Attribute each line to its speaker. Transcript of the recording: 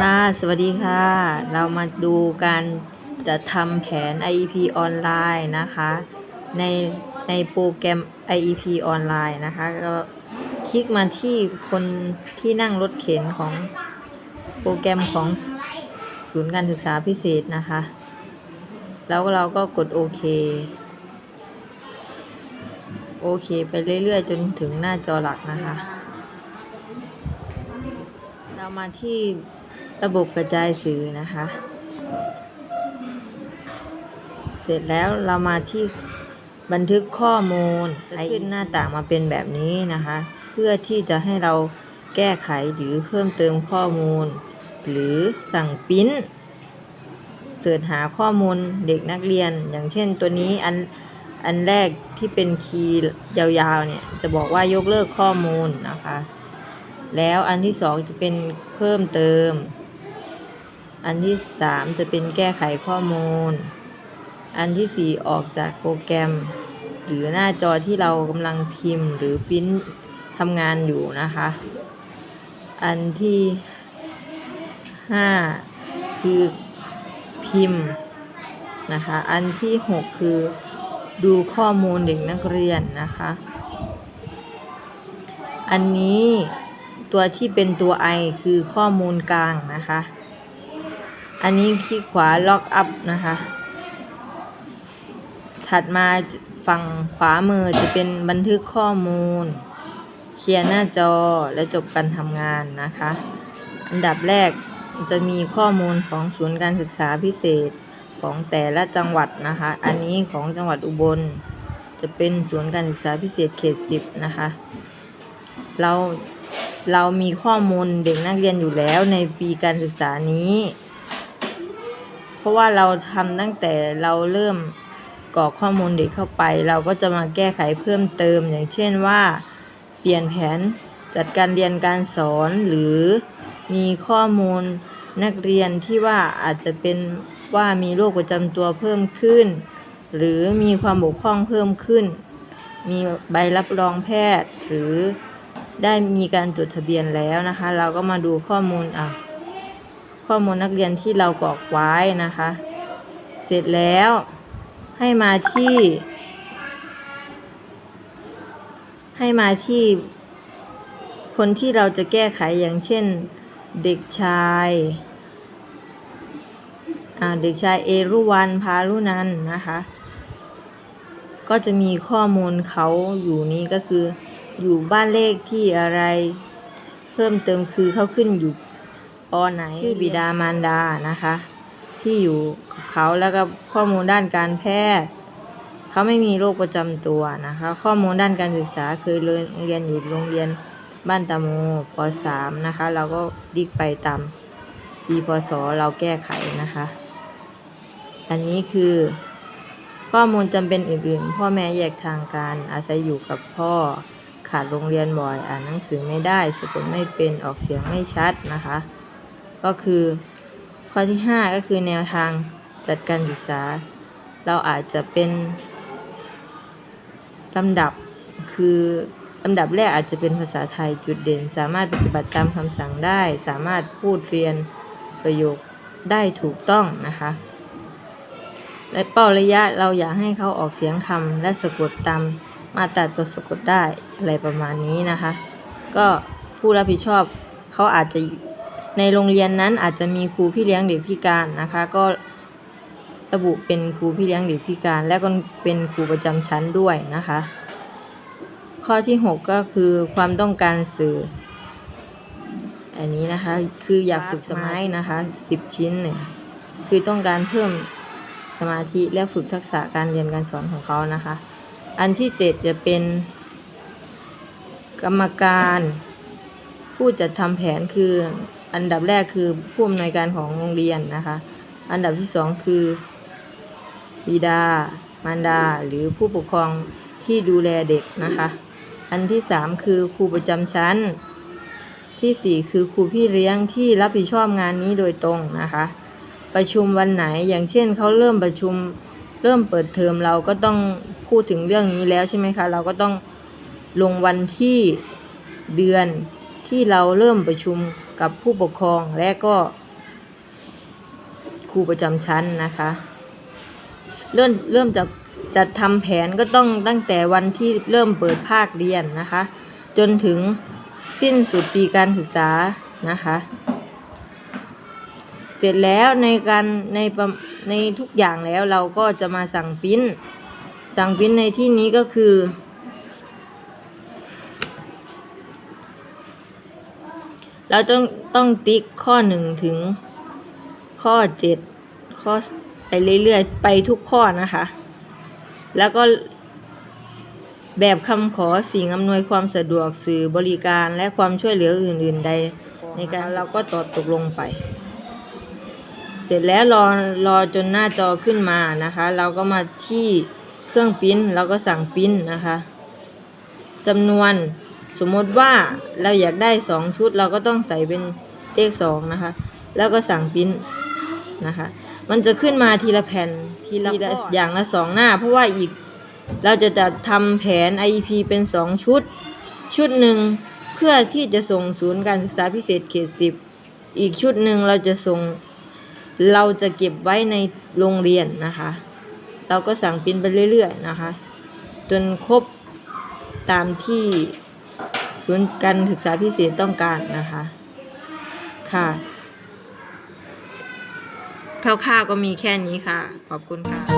Speaker 1: ค่ะสวัสดีค่ะ เรามาดูการจะทำแผน IEP ออนไลน์นะคะ ในในโปรแกรม IEP ออนไลน์นะคะ ก็คลิกมาที่คนที่นั่งรถเข็นของโปรแกรมของศูนย์การศึกษาพิเศษนะคะ แล้วเราก็กดโอเค โอเคไปเรื่อยๆ จนถึงหน้าจอหลักนะคะ เรามาที่ระบบกระจายสื่อนะคะ เสร็จแล้วเรามาที่บันทึกข้อมูลจะขึ้นหน้าต่างมาเป็นแบบนี้นะคะ เพื่อที่จะให้เราแก้ไขหรือเพิ่มเติมข้อมูล หรือสั่งปิ้นเสิร์ชหาข้อมูลเด็กนักเรียน อย่างเช่นตัวนี้อัน อันแรกที่เป็นคีย์ยาวๆเนี่ยจะบอกว่ายกเลิกข้อมูลนะคะ แล้วอันที่สองจะเป็นเพิ่มเติม อันที่สามจะเป็นแก้ไขข้อมูล อันที่สี่ออกจากโปรแกรม หรือหน้าจอที่เรากำลังพิมพ์หรือปริ้นทำงานอยู่นะคะ อันที่ห้าคือพิมพ์นะคะ อันที่หกคือ ดูข้อมูลเด็กนักเรียนนะคะ อันนี้ตัวที่เป็นตัว I คือข้อมูลกลางนะคะ อันนี้คลิกขวาล็อกอัพนะคะ ถัดมาฝั่งขวามือจะเป็นบันทึกข้อมูล เคลียร์หน้าจอและจบการทำงานนะคะ อันดับแรกจะมีข้อมูลของศูนย์การศึกษาพิเศษ ของแต่ละจังหวัดนะคะ อันนี้ของจังหวัดอุบล จะเป็นศูนย์การศึกษาพิเศษเขตสิบนะคะ เราเรามีข้อมูลเด็กนักเรียนอยู่แล้วในปีการศึกษานี้ เพราะว่าเราทำตั้งแต่เราเริ่มกรอกข้อมูลเด็กเข้าไป เราก็จะมาแก้ไขเพิ่มเติม อย่างเช่นว่าเปลี่ยนแผนจัดการเรียนการสอนหรือมีข้อมูลนักเรียนที่ว่าอาจจะเป็น ว่ามีโรคประจำตัวเพิ่มขึ้น หรือมีความบกพร่องเพิ่มขึ้น มีใบรับรองแพทย์ หรือได้มีการจดทะเบียนแล้วนะคะ เราก็มาดูข้อมูลอะข้อมูลนักเรียนที่เรากรอกไว้นะคะ เสร็จแล้วให้มาที่ ให้มาที่คนที่เราจะแก้ไขอย่างเช่นเด็กชาย เด็กชายเอรุวันพารุนันท์นะคะ ก็จะมีข้อมูลเขาอยู่นี้ก็คือ อยู่บ้านเลขที่อะไร เพิ่มเติมคือเขาขึ้นอยู่ปอไหนชื่อบิดามารดานะคะ ที่อยู่กับเขาแล้วก็ข้อมูลด้านการแพทย์เขาไม่มีโรคประจำตัวนะคะ ข้อมูลด้านการศึกษาเคยเรียนอยู่โรงเรียนบ้านตาโมป .3 นะคะ เราก็ดิกไปตามปีพศเราแก้ไขนะคะ อันนี้คือ ข้อมูลจำเป็นอื่นๆ พ่อแม่แยกทางการอาศัยอยู่กับพ่อ ขาดโรงเรียนบ่อย อ่านหนังสือไม่ได้สะกดไม่เป็นออกเสียงไม่ชัดนะคะ ก็คือ ข้อที่ 5 ก็คือแนวทางจัดการศึกษา เราอาจจะเป็นลำดับคือลำดับแรกอาจจะเป็นภาษาไทยจุดเด่น สามารถปฏิบัติตามคำสั่งได้ สามารถพูดเรียนประโยคได้ถูกต้องนะคะ และเป้าระยะเราอยากให้เขาออกเสียงคำและสะกดตามมาตราตัวสะกดได้อะไรประมาณนี้นะคะ ก็ผู้รับผิดชอบเขาอาจจะในโรงเรียนนั้นอาจจะมีครูพี่เลี้ยงเด็กพิการนะคะ ก็ระบุเป็นครูพี่เลี้ยงเด็กพิการ และก็เป็นครูประจำชั้นด้วยนะคะ ข้อที่ 6 ก็คือความต้องการสื่อ อันนี้นะคะคืออยากฝึกสมาธินะคะ 10 ชิ้นเนี่ยคือต้องการเพิ่ม สมาธิและฝึกทักษะการเรียนการสอนของเขานะคะ อันที่7จะเป็น กรรมการ ผู้จัดทำแผนคืออันดับแรกคือผู้อำนวยการของโรงเรียนนะคะ อันดับที่สองคือบิดา มารดา หรือผู้ปกครองที่ดูแลเด็กนะคะ อันที่สามคือครูประจำชั้น ที่สี่คือครูพี่เลี้ยงที่รับผิดชอบงานนี้โดยตรงนะคะ ประชุมวันไหน อย่างเช่นเขาเริ่มประชุมเริ่มเปิดเทอมเราก็ต้องพูดถึงเรื่องนี้แล้วใช่ไหมคะ เราก็ต้องลงวันที่เดือนที่เราเริ่มประชุมกับผู้ปกครองและก็ ครูประจำชั้นนะคะ เริ่มเริ่มจากจัดทำแผนก็ต้องตั้งแต่วันที่เริ่มเปิดภาคเรียนนะคะ จนถึงสิ้นสุดปีการศึกษานะคะ เสร็จแล้วในการในในทุกอย่างแล้วเราก็จะมาสั่งปริ้นสั่งปริ้นในที่นี้ก็คือ เราต้องต้องติ๊กข้อหนึ่งถึงข้อเจ็ดข้อไปเรื่อยๆ ไปทุกข้อนะคะ แล้วก็แบบคำขอสิ่งอำนวยความสะดวกสื่อบริการและความช่วยเหลืออื่นๆใด ในการเราก็ตอบตกลงไป เสร็จแล้วรอรอจนหน้าจอขึ้นมานะคะ เราก็มาที่เครื่องปริ้นเราก็สั่งปริ้นนะคะจำนวนสมมติว่าเราอยากได้สองชุดเราก็ต้องใส่เป็นเลขสองนะคะ แล้วก็สั่งปริ้นนะคะ มันจะขึ้นมาทีละแผ่นทีละอย่างละสองหน้า เพราะว่าอีกเราจะจัดทำแผน IEP เป็นสองชุด ชุดหนึ่งเพื่อที่จะส่งศูนย์การศึกษาพิเศษเขตสิบอีกชุดหนึ่งเราจะส่ง เราจะเก็บไว้ในโรงเรียนนะคะ เราก็สั่งปริ้นไปเรื่อยๆนะคะ จนครบตามที่ศูนย์การศึกษาพิเศษต้องการนะคะค่ะคร่าวๆก็มีแค่นี้ค่ะ ขอบคุณค่ะ